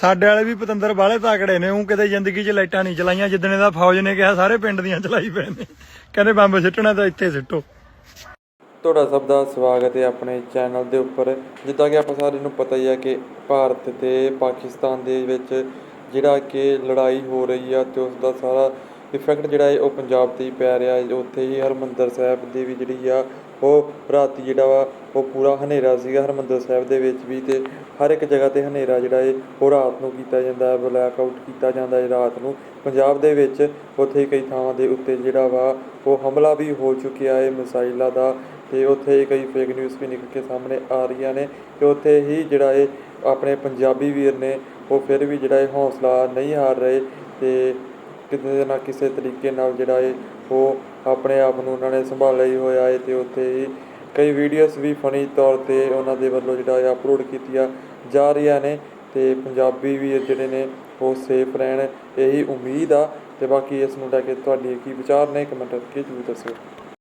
ਸਾਡੇ ਵਾਲੇ ਵੀ ਪਤੰਦਰ ਬਾਲੇ ਤਾਕੜੇ ਨੇ, ਉਹ ਕਿਤੇ ਜ਼ਿੰਦਗੀ 'ਚ ਲਾਈਟਾਂ ਨਹੀਂ ਚਲਾਈਆਂ, ਜਿੱਦਣੇ ਦਾ ਫੌਜ ਨੇ ਕਿਹਾ ਸਾਰੇ ਪਿੰਡ ਦੀਆਂ ਚਲਾਈ ਪਏ ਨੇ। ਕਹਿੰਦੇ ਬੰਬ ਸਿੱਟਣਾ ਤਾਂ ਇੱਥੇ ਸਿੱਟੋ। ਤੁਹਾਡਾ ਸਭ ਦਾ ਸਵਾਗਤ ਹੈ ਆਪਣੇ ਚੈਨਲ ਦੇ ਉੱਪਰ। ਜਿੱਦਾਂ ਕਿ ਆਪਾਂ ਸਾਰਿਆਂ ਨੂੰ ਪਤਾ ਹੀ ਹੈ ਕਿ ਭਾਰਤ ਤੇ ਪਾਕਿਸਤਾਨ ਦੇ ਵਿੱਚ ਜਿਹੜਾ ਕਿ ਲੜਾਈ ਹੋ ਰਹੀ ਆ ਤੇ ਉਸ ਦਾ ਸਾਰਾ ਇਫੈਕਟ ਜਿਹੜਾ ਹੈ ਉਹ ਪੰਜਾਬ ਤੇ ਹੀ ਪੈ ਰਿਹਾ ਹੈ ਉੱਥੇ ਹੀ ਹਰਿਮੰਦਰ ਸਾਹਿਬ ਦੀ ਵੀ ਜਿਹੜੀ ਆ, ਉਹ ਰਾਤੀ ਜਿਹੜਾ ਵਾ, ਉਹ ਪੂਰਾ ਹਨੇਰਾ ਸੀਗਾ ਹਰਮੰਦਰ ਸਾਹਿਬ ਦੇ ਵਿੱਚ ਵੀ ਤੇ ਹਰ ਇੱਕ ਜਗ੍ਹਾ ਤੇ ਹਨੇਰਾ ਜਿਹੜਾ ਹੈ ਉਹ ਰਾਤ ਨੂੰ ਕੀਤਾ ਜਾਂਦਾ ਹੈ ਬਲੈਕ ਆਊਟ ਕੀਤਾ ਜਾਂਦਾ ਹੈ ਰਾਤ ਨੂੰ। ਪੰਜਾਬ ਦੇ ਵਿੱਚ ਉੱਥੇ ਕਈ ਥਾਵਾਂ ਦੇ ਉੱਤੇ ਜਿਹੜਾ ਵਾ, ਉਹ ਹਮਲਾ ਵੀ ਹੋ ਚੁੱਕਿਆ ਹੈ ਮਿਸਾਈਲਾਂ ਦਾ ਤੇ ਉੱਥੇ ਕਈ ਫੇਕ ਨਿਊਜ਼ ਵੀ ਨਿਕਲ ਕੇ ਸਾਹਮਣੇ ਆ ਰਹੀਆਂ ਨੇ ਤੇ ਉੱਥੇ ਹੀ ਜਿਹੜਾ ਇਹ ਆਪਣੇ ਪੰਜਾਬੀ ਵੀਰ ਨੇ, ਉਹ ਫਿਰ ਵੀ ਜਿਹੜਾ ਇਹ ਹੌਸਲਾ ਨਹੀਂ ਹਾਰ ਰਹੇ ਤੇ ਕਿਤੇ ਨਾ ਕਿਸੇ ਤਰੀਕੇ ਨਾਲ ਜਿਹੜਾ ਹੈ ਉਹ ਆਪਣੇ ਆਪ ਨੂੰ ਉਹਨਾਂ ਨੇ ਸੰਭਾਲਿਆ ਹੀ ਹੋਇਆ ਹੈ ਤੇ ਉੱਥੇ ਹੀ ਕਈ ਵੀਡੀਓਜ਼ ਵੀ ਫਨੀ ਤੌਰ ਤੇ ਉਹਨਾਂ ਦੇ ਵੱਲੋਂ ਜਿਹੜਾ ਹੈ ਅਪਲੋਡ ਕੀਤੀਆਂ ਜਾ ਰਹੀਆਂ ਨੇ ਤੇ ਪੰਜਾਬੀ ਵੀ ਜਿਹੜੇ ਨੇ ਉਹ ਸੇਫ ਰਹਿਣ, ਇਹੀ ਉਮੀਦ ਆ ਤੇ ਬਾਕੀ ਇਸ ਨੂੰ ਲੈ ਕੇ ਤੁਹਾਡੇ ਕੀ ਵਿਚਾਰ ਨੇ ਕਮੈਂਟ ਕਰਕੇ ਜ਼ਰੂਰ ਦੱਸਿਓ।